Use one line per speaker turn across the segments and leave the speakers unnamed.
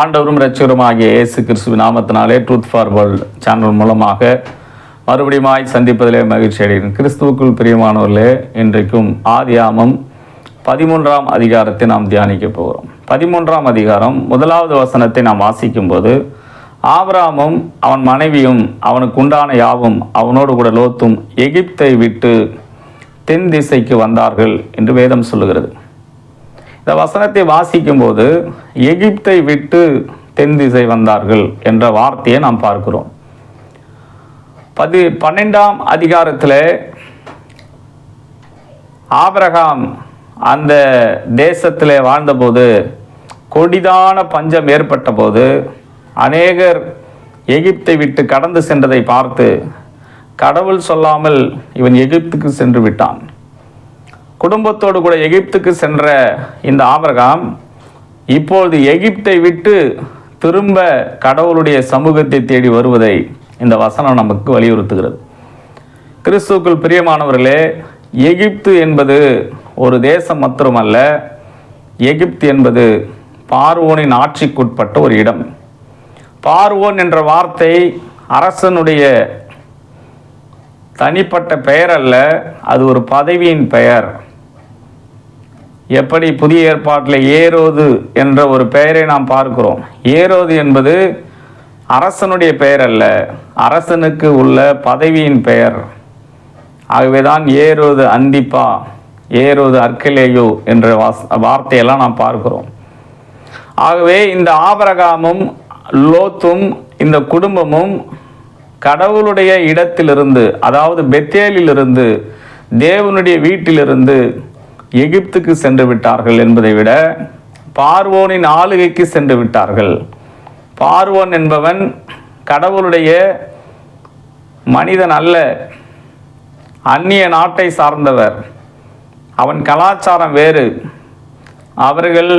ஆண்டவரும் ரட்சகருமாகிய இயேசு கிறிஸ்துவின் நாமத்தினாலே ட்ரூத் ஃபார் வேர்ல்ட் சேனல் மூலமாக மறுபடியுமாய் சந்திப்பதிலே மகிழ்ச்சி அடைகிறேன். கிறிஸ்துவுக்குள் பிரியமானவர்களே இன்றைக்கும் ஆதியாமம் பதிமூன்றாம் அதிகாரத்தை நாம் தியானிக்க போகிறோம். பதிமூன்றாம் அதிகாரம் முதலாவது வசனத்தை நாம் வாசிக்கும்போது ஆபராமும் அவன் மனைவியும் அவனுக்கு உண்டான யாவும் அவனோடு கூட லோத்தும் எகிப்தை விட்டு தென் திசைக்கு வந்தார்கள் என்று வேதம் சொல்லுகிறது. இந்த வசனத்தை வாசிக்கும்போது எகிப்தை விட்டு தென் திசை வந்தார்கள் என்ற வார்த்தையை நாம் பார்க்கிறோம். பதி பன்னெண்டாம் அதிகாரத்தில் ஆபரகாம் அந்த தேசத்தில் வாழ்ந்தபோது கொடிதான பஞ்சம் ஏற்பட்ட போது அநேகர் எகிப்தை விட்டு கடந்து சென்றதை பார்த்து கடவுள் சொல்லாமல் இவன் எகிப்துக்கு சென்று விட்டான். குடும்பத்தோடு கூட எகிப்துக்கு சென்ற இந்த ஆபரகாம் இப்பொழுது எகிப்தை விட்டு திரும்ப கடவுளுடைய சமூகத்தை தேடி வருவதை இந்த வசனம் நமக்கு வலியுறுத்துகிறது. கிறிஸ்துவுக்குள் பிரியமானவர்களே எகிப்து என்பது ஒரு தேசம் மாத்திரமல்ல எகிப்து என்பது பார்வோனின் ஆட்சிக்குட்பட்ட ஒரு இடம். பார்வோன் என்ற வார்த்தை அரசனுடைய தனிப்பட்ட பெயர் அல்ல அது ஒரு பதவியின் பெயர். எப்படி புதிய ஏற்பாட்டில் ஏரோது என்ற ஒரு பெயரை நாம் பார்க்கிறோம். ஏரோது என்பது அரசனுடைய பெயர் அல்ல அரசனுக்கு உள்ள பதவியின் பெயர். ஆகவேதான் ஏரோது அந்திப்பா ஏரோது அர்க்கலேயோ என்ற வாஸ் வார்த்தையெல்லாம் நாம் பார்க்கிறோம். ஆகவே இந்த ஆபரகாமும் லோத்தும் இந்த குடும்பமும் கடவுளுடைய இடத்திலிருந்து அதாவது பெத்தேலிலிருந்து தேவனுடைய வீட்டிலிருந்து எகிப்துக்கு சென்று விட்டார்கள் என்பதை விட பார்வோனின் ஆளுகைக்கு சென்று விட்டார்கள். பார்வோன் என்பவன் கடவுளுடைய மனிதன் அல்ல அந்நிய நாட்டை சார்ந்தவர். அவன் கலாச்சாரம் வேறு. அவர்கள்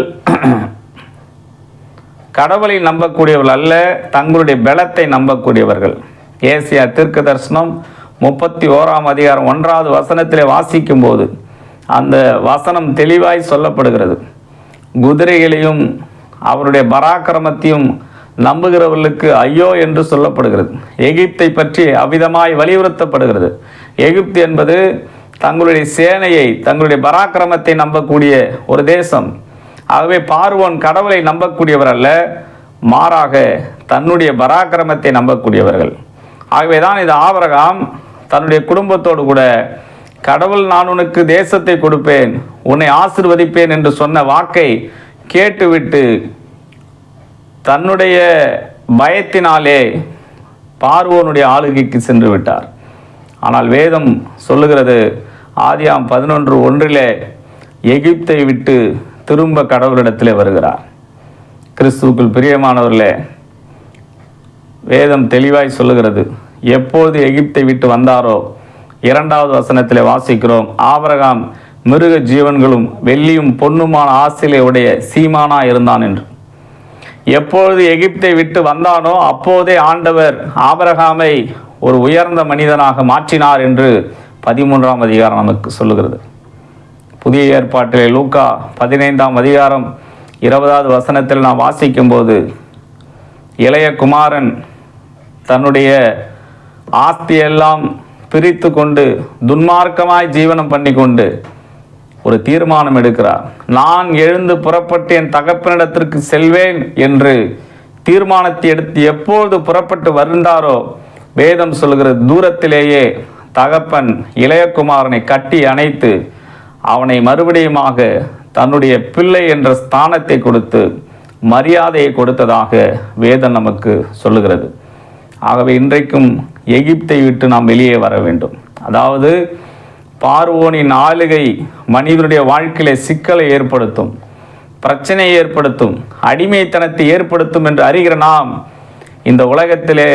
கடவுளை நம்பக்கூடியவர்கள் அல்ல தங்களுடைய பலத்தை நம்பக்கூடியவர்கள். ஏசியா தீர்க்க தரிசனம் முப்பத்தி ஓராம் அதிகாரம் ஒன்றாவது வசனத்திலே வாசிக்கும் போது அந்த வசனம் தெளிவாய் சொல்லப்படுகிறது. குதிரைகளையும் அவருடைய பராக்கிரமத்தையும் நம்புகிறவர்களுக்கு ஐயோ என்று சொல்லப்படுகிறது. எகிப்தை பற்றி அவ்விதமாய் வலியுறுத்தப்படுகிறது. எகிப்து என்பது தங்களுடைய சேனையை தங்களுடைய பராக்கிரமத்தை நம்பக்கூடிய ஒரு தேசம். ஆகவே பார்வோன் கடவுளை நம்பக்கூடியவர் அல்ல மாறாக தன்னுடைய பராக்கிரமத்தை நம்பக்கூடியவர்கள். ஆகவே தான் இது ஆபரகாம் தன்னுடைய குடும்பத்தோடு கூட கடவுள் நான் உனக்கு தேசத்தை கொடுப்பேன் உன்னை ஆசிர்வதிப்பேன் என்று சொன்ன வாக்கை கேட்டுவிட்டு தன்னுடைய பயத்தினாலே பார்வோனுடைய ஆளுகைக்கு சென்று விட்டார். ஆனால் வேதம் சொல்லுகிறது ஆதியாம் பதினொன்று ஒன்றிலே எகிப்தை விட்டு திரும்ப கடவுளிடத்திலே வருகிறார். கிறிஸ்துவுக்குள் பிரியமானவர்களே வேதம் தெளிவாய் சொல்லுகிறது எப்போது எகிப்தை விட்டு வந்தாரோ இரண்டாவது வசனத்தில் வாசிக்கிறோம். ஆபரகாம் மிருக ஜீவன்களும் வெள்ளியும் பொன்னுமான ஆசிலே உடைய சீமானா இருந்தான் என்று. எப்பொழுது எகிப்தை விட்டு வந்தானோ அப்போதே ஆண்டவர் ஆபரகாமை ஒரு உயர்ந்த மனிதனாக மாற்றினார் என்று பதிமூன்றாம் அதிகாரம் நமக்கு சொல்லுகிறது. புதிய ஏற்பாட்டிலே லூக்கா பதினைந்தாம் அதிகாரம் இருபதாவது வசனத்தில் நாம் வாசிக்கும்போது இளைய குமாரன் தன்னுடைய ஆஸ்தியெல்லாம் பிரித்து கொண்டு துன்மார்க்கமாய் ஜீவனம் பண்ணி கொண்டு ஒரு தீர்மானம் எடுக்கிறார். நான் எழுந்து புறப்பட்டு என் தகப்பனிடத்திற்கு செல்வேன் என்று தீர்மானத்தை எடுத்து எப்பொழுது புறப்பட்டு வருந்தாரோ வேதம் சொல்கிற தூரத்திலேயே தகப்பன் இளையகுமாரனை கட்டி அணைத்து அவனை மறுபடியுமாக தன்னுடைய பிள்ளை என்ற ஸ்தானத்தை கொடுத்து மரியாதையை கொடுத்ததாக வேதம் நமக்கு சொல்லுகிறது. ஆகவே இன்றைக்கும் எகிப்தை விட்டு நாம் வெளியே வர வேண்டும். அதாவது பார்வோனின் ஆளுகை மனிதனுடைய வாழ்க்கையில சிக்கலை ஏற்படுத்தும் பிரச்சனையை ஏற்படுத்தும் அடிமைத்தனத்தை ஏற்படுத்தும் என்று அறிகிற நாம் இந்த உலகத்திலே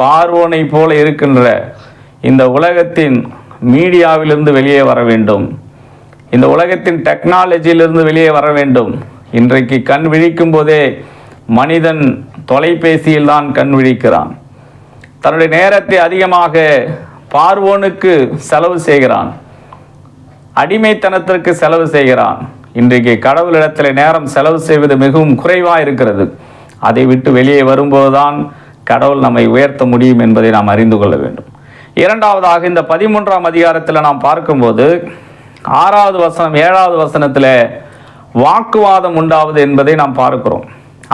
பார்வோனை போல இருக்கின்ற இந்த உலகத்தின் மீடியாவிலிருந்து வெளியே வர வேண்டும். இந்த உலகத்தின் டெக்னாலஜியிலிருந்து வெளியே வர வேண்டும். இன்றைக்கு கண் விழிக்கும் போதே மனிதன் தொலைபேசியில் தான் கண் விழிக்கிறான். தன்னுடைய நேரத்தை அதிகமாக பார்வோனுக்கு செலவு செய்கிறான். அடிமைத்தனத்திற்கு செலவு செய்கிறான். இன்றைக்கு கடவுளிடத்தில் நேரம் செலவு செய்வது மிகவும் குறைவாக இருக்கிறது. அதை விட்டு வெளியே வரும்போதுதான் கடவுள் நம்மை உயர்த்த முடியும் என்பதை நாம் அறிந்து கொள்ள வேண்டும். இரண்டாவதாக இந்த பதிமூன்றாம் அதிகாரத்தில் நாம் பார்க்கும்போது ஆறாவது வசனம் ஏழாவது வசனத்தில் வாக்குவாதம் உண்டாவது என்பதை நாம் பார்க்கிறோம்.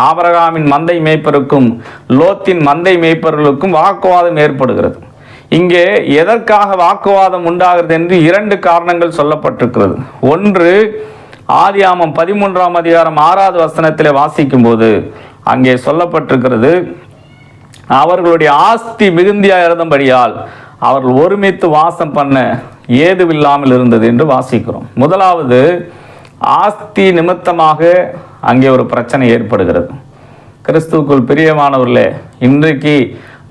ஆபரகாமின் மந்தை மேய்ப்பருக்கும் லோத்தின் மந்தை மேய்ப்பர்களுக்கும் வாக்குவாதம் ஏற்படுகிறது. இங்கே எதற்காக வாக்குவாதம் உண்டாகிறது என்று இரண்டு காரணங்கள் சொல்லப்பட்டிருக்கிறது. ஒன்று ஆதியாமம் பதிமூன்றாம் அதிகாரம் ஆறாவது வசனத்தில் வாசிக்கும்போது அங்கே சொல்லப்பட்டிருக்கிறது அவர்களுடைய ஆஸ்தி மிகுந்தியா இருந்தபடியால் அவர்கள் ஒருமித்து வாசம் பண்ண ஏதுவில்லாமல் இருந்தது என்று வாசிக்கிறோம். முதலாவது ஆஸ்தி நிமித்தமாக அங்கே ஒரு பிரச்சனை ஏற்படுகிறது. கிறிஸ்துவுக்குள் பிரியமானவர்களே இன்றைக்கு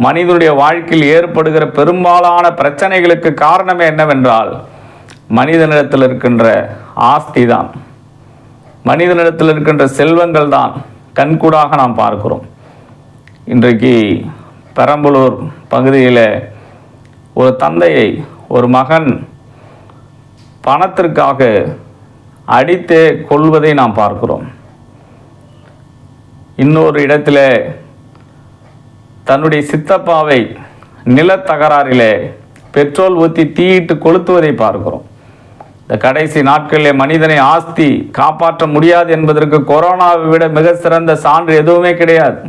மனிதனுடைய வாழ்க்கையில் ஏற்படுகிற பெரும்பாலான பிரச்சனைகளுக்கு காரணமே என்னவென்றால் மனிதனிடத்தில் இருக்கின்ற ஆஸ்தி தான் மனிதனிடத்தில் இருக்கின்ற செல்வங்கள் தான் கண்கூடாக நாம் பார்க்கிறோம். இன்றைக்கு பெரம்பலூர் பகுதியில் ஒரு தந்தையை ஒரு மகன் பணத்திற்காக அடித்து கொள்வதை நாம் பார்க்கிறோம். இன்னொரு இடத்துல தன்னுடைய சித்தப்பாவை நிலத்தகராறிலே பெட்ரோல் ஊற்றி தீயிட்டு கொளுத்துவதை பார்க்கிறோம். இந்த கடைசி நாட்களிலே மனிதனை ஆஸ்தி காப்பாற்ற முடியாது என்பதற்கு கொரோனாவை விட மிக சிறந்த சான்று எதுவுமே கிடையாது.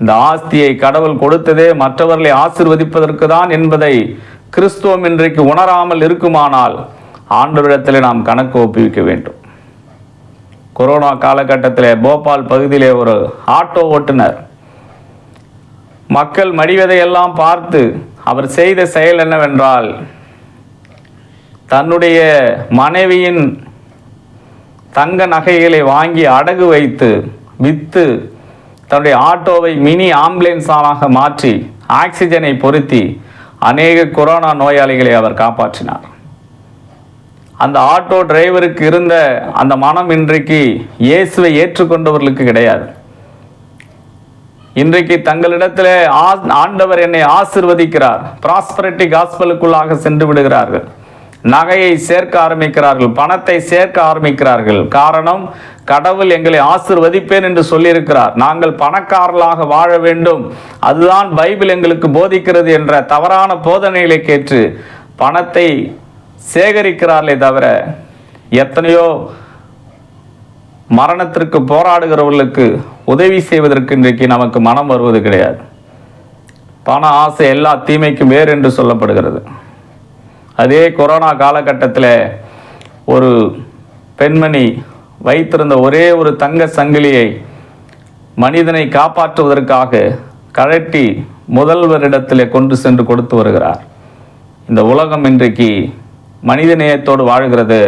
இந்த ஆஸ்தியை கடவுள் கொடுத்ததே மற்றவர்களை ஆசிர்வதிப்பதற்கு தான் என்பதை கிறிஸ்துவம் இன்றைக்கு உணராமல் இருக்குமானால் ஆண்டவரிடத்தில் நாம் கணக்கு ஒப்புவிக்க வேண்டும். கொரோனா காலகட்டத்தில் போபால் பகுதியிலே ஒரு ஆட்டோ ஓட்டுநர் மக்கள் மடிவதையெல்லாம் பார்த்து அவர் செய்த செயல் என்னவென்றால் தன்னுடைய மனைவியின் தங்க நகைகளை வாங்கி அடகு வைத்து விற்று தன்னுடைய ஆட்டோவை மினி ஆம்புலன்ஸாக மாற்றி ஆக்சிஜனை பொருத்தி அநேக கொரோனா நோயாளிகளை அவர் காப்பாற்றினார். அந்த ஆட்டோ டிரைவருக்கு இருந்த அந்த மனம் இன்றைக்கு இயேசுவை ஏற்றுக்கொண்டவர்களுக்கு கிடையாது. இன்றைக்கு தங்களிடத்தில் ஆ- ஆண்டவர் என்னை ஆசிர்வதிக்கிறார். ப்ராஸ்பரிட்டி காஸ்பலுக்குள்ளாக சென்று விடுகிறார்கள். நகையை சேர்க்க ஆரம்பிக்கிறார்கள். பணத்தை சேர்க்க ஆரம்பிக்கிறார்கள். காரணம் கடவுள் எங்களை ஆசிர்வதிப்பேன் என்று சொல்லியிருக்கிறார். நாங்கள் பணக்காரர்களாக வாழ வேண்டும். அதுதான் பைபிள் எங்களுக்கு போதிக்கிறது என்ற தவறான போதனைகளை கேட்டு பணத்தை சேகரிக்கிறார்களே தவிர எத்தனையோ மரணத்திற்கு போராடுகிறவர்களுக்கு உதவி செய்வதற்கு இன்றைக்கு நமக்கு மனம் வருவது கிடையாது. பண ஆசை எல்லா தீமைக்கும் வேறு என்று சொல்லப்படுகிறது. அதே கொரோனா காலகட்டத்தில் ஒரு பெண்மணி வைத்திருந்த ஒரே ஒரு தங்க சங்கிலியை மனிதனை காப்பாற்றுவதற்காக கழட்டி முதல்வரிடத்தில் கொண்டு சென்று கொடுத்து வருகிறார். இந்த உலகம் இன்றைக்கு மனிதநேயத்தோடு வாழ்கிறது.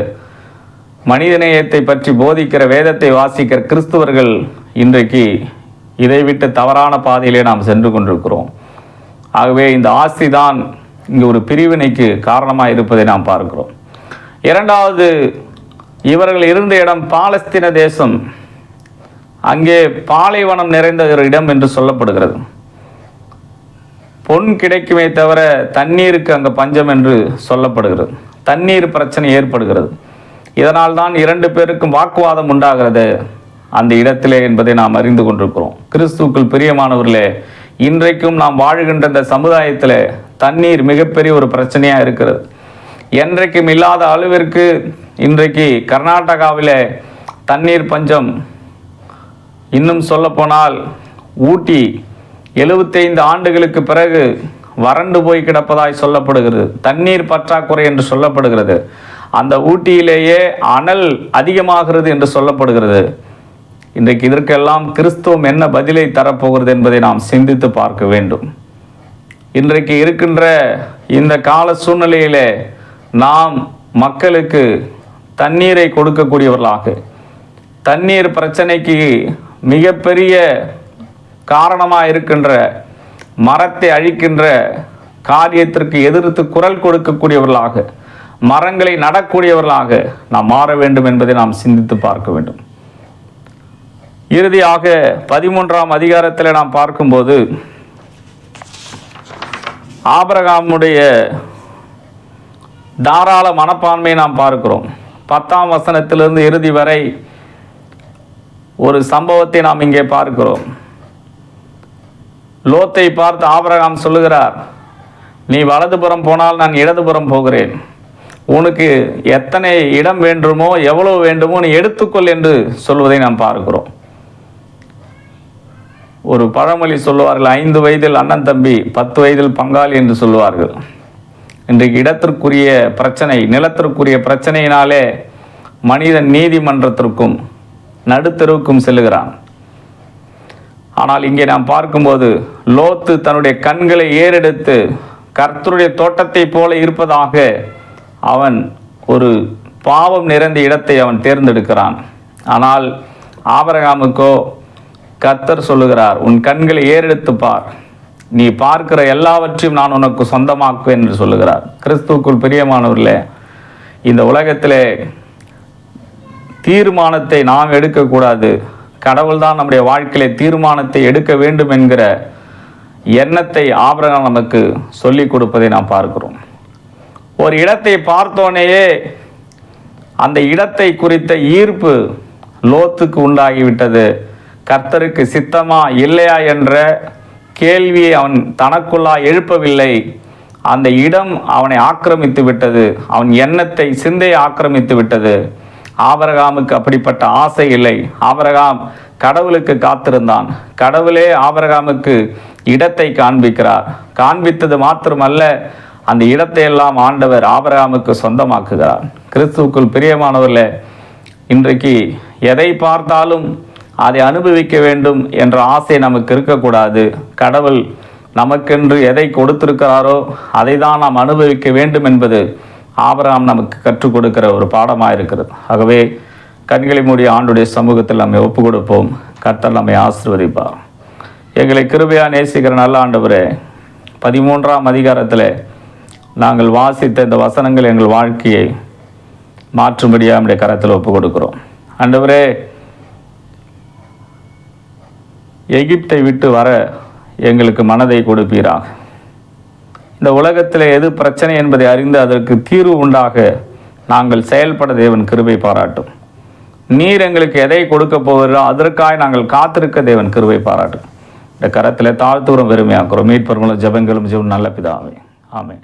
மனிதநேயத்தை பற்றி போதிக்கிற வேதத்தை வாசிக்கிற கிறிஸ்துவர்கள் இன்றைக்கு இதை விட்டு தவறான பாதையிலே நாம் சென்று கொண்டிருக்கிறோம். ஆகவே இந்த ஆஸ்தி தான் இங்கு ஒரு பிரிவினைக்கு காரணமாக இருப்பதை நாம் பார்க்கிறோம். இரண்டாவது இவர்கள் இருந்த இடம் பாலஸ்தீன தேசம். அங்கே பாலைவனம் நிறைந்த ஒரு இடம் என்று சொல்லப்படுகிறது. பொன் கிடைக்குமே தவிர தண்ணீருக்கு அங்கே பஞ்சம் என்று சொல்லப்படுகிறது. தண்ணீர் பிரச்சனை ஏற்படுகிறது. இதனால் தான் இரண்டு பேருக்கும் வாக்குவாதம் உண்டாகிறது. அந்த இடத்திலே என்பதை நாம் அறிந்து கொண்டிருக்கிறோம். கிறிஸ்துவுக்குள் பிரியமானவர்களே இன்றைக்கும் நாம் வாழுகின்ற இந்த சமுதாயத்தில் தண்ணீர் மிகப்பெரிய ஒரு பிரச்சனையாக இருக்கிறது. என்றைக்கும் இல்லாத அளவிற்கு இன்றைக்கு கர்நாடகாவில் தண்ணீர் பஞ்சம் இன்னும் சொல்லப்போனால் ஊட்டி எழுபத்தைந்து ஆண்டுகளுக்கு பிறகு வறண்டு போய் கிடப்பதாய் சொல்லப்படுகிறது. தண்ணீர் பற்றாக்குறை என்று சொல்லப்படுகிறது. அந்த ஊட்டியிலேயே அனல் அதிகமாகிறது என்று சொல்லப்படுகிறது. இன்றைக்கு இதற்கெல்லாம் கிறிஸ்துவம் என்ன பதிலை தரப்போகிறது என்பதை நாம் சிந்தித்து பார்க்க வேண்டும். இன்றைக்கு இருக்கின்ற இந்த கால சூழ்நிலையிலே நாம் மக்களுக்கு தண்ணீரை கொடுக்கக்கூடியவர்களாக தண்ணீர் பிரச்சனைக்கு மிகப்பெரிய காரணமாக இருக்கின்ற மரத்தை அழிக்கின்ற காரியத்திற்கு எதிர்த்து குரல் கொடுக்கக்கூடியவர்களாக மரங்களை நடக்கூடியவர்களாக நாம் மாற வேண்டும் என்பதை நாம் சிந்தித்து பார்க்க வேண்டும். இறுதியாக பதிமூன்றாம் அதிகாரத்தில் நாம் பார்க்கும்போது ஆபரகாமுடைய தாராள மனப்பான்மையை நாம் பார்க்கிறோம். பத்தாம் வசனத்திலிருந்து இறுதி வரை ஒரு சம்பவத்தை நாம் இங்கே பார்க்கிறோம். லோத்தை பார்த்து ஆபரகாம் சொல்லுகிறார் நீ வலதுபுறம் போனால் நான் இடதுபுறம் போகிறேன். உனக்கு எத்தனை இடம் வேண்டுமோ எவ்வளவு வேண்டுமோ நீ எடுத்துக்கொள் என்று சொல்வதை நாம் பார்க்கிறோம். ஒரு பழமொழி சொல்லுவார்கள் ஐந்து வயதில் அண்ணன் தம்பி பத்து வயதில் பங்காளி என்று சொல்லுவார்கள். இன்றைக்கு இடத்திற்குரிய பிரச்சனை நிலத்திற்குரிய பிரச்சனையினாலே மனிதன் நீதிமன்றத்திற்கும் நடுத்தெருவுக்கும் செல்லுகிறான். ஆனால் இங்கே நாம் பார்க்கும்போது லோத்து தன்னுடைய கண்களை ஏறெடுத்து கர்த்தருடைய தோட்டத்தை போல இருப்பதாக அவன் ஒரு பாவம் நிறைந்த இடத்தை அவன் தேர்ந்தெடுக்கிறான். ஆனால் ஆபரகாமுக்கோ கர்த்தர் சொல்லுகிறார் உன் கண்களை ஏறெடுத்து பார். நீ பார்க்கிற எல்லாவற்றையும் நான் உனக்கு சொந்தமாக்குவேன் என்று சொல்லுகிறார். கிறிஸ்துவுக்குள் பிரியமானவர்களே இந்த உலகத்திலே தீர்மானத்தை நாம் எடுக்கக்கூடாது. கடவுள் தான் நம்முடைய வாழ்க்கையிலே தீர்மானத்தை எடுக்க வேண்டும் என்கிற எண்ணத்தை ஆபரகம் நமக்கு சொல்லிக் கொடுப்பதை நாம் பார்க்கிறோம். ஒரு இடத்தை பார்த்தோனேயே அந்த இடத்தை குறித்த ஈர்ப்பு லோத்துக்கு உண்டாகிவிட்டது. கர்த்தருக்கு சித்தமா இல்லையா என்ற கேள்வியை அவன் தனக்குள்ளா எழுப்பவில்லை. அந்த இடம் அவனை ஆக்கிரமித்து விட்டது. அவன் எண்ணத்தை சிந்தையை ஆக்கிரமித்து விட்டது. ஆபரகாமுக்கு அப்படிப்பட்ட ஆசை இல்லை. ஆபரகாம் கடவுளுக்கு காத்திருந்தான். கடவுளே ஆபரகாமுக்கு இடத்தை காண்பிக்கிறார். காண்பித்தது மாத்திரமல்ல அந்த இடத்தை எல்லாம் ஆண்டவர் ஆபரகாமுக்கு சொந்தமாக்குகிறார். கிறிஸ்துவுக்குள் பிரியமானவர்களே இன்றைக்கு எதை பார்த்தாலும் அதை அனுபவிக்க வேண்டும் என்ற ஆசை நமக்கு இருக்கக்கூடாது. கடவுள் நமக்கென்று எதை கொடுத்திருக்கிறாரோ அதை தான் நாம் அனுபவிக்க வேண்டும் என்பது ஆபராம் நமக்கு கற்றுக் கொடுக்கிற ஒரு பாடமாக இருக்கிறது ஆகவே கண்களை மூடிய ஆண்டுடைய சமூகத்தில் நம்மை ஒப்பு கொடுப்போம். கர்த்தர் நம்மை ஆசிர்வதிப்பார். எங்களை கிருபையா நேசிக்கிற நல்ல ஆண்டவரே பதிமூன்றாம் அதிகாரத்தில் நாங்கள் வாசித்த இந்த வசனங்கள் எங்கள் வாழ்க்கையை மாற்றும்படியாக நம்முடைய கரத்தில் ஒப்பு கொடுக்கிறோம். ஆண்டவரே எகிப்தை விட்டு வர எங்களுக்கு மனதை கொடுப்பீராக. இந்த உலகத்தில் எது பிரச்சனை என்பதை அறிந்து அதற்கு தீர்வு உண்டாக நாங்கள் செயல்பட தேவன் கிருபை பாராட்டும். நீர் எங்களுக்கு எதை கொடுக்க போகிறோ அதற்காக நாங்கள் காத்திருக்க தேவன் கிருபை பாராட்டும். இந்த கரத்தில் தாழ்த்தூரம் பெருமையாக்குறோம் மீட்பர்களும் ஜபங்களும் ஜீவன் நல்ல பிதாவே. ஆமே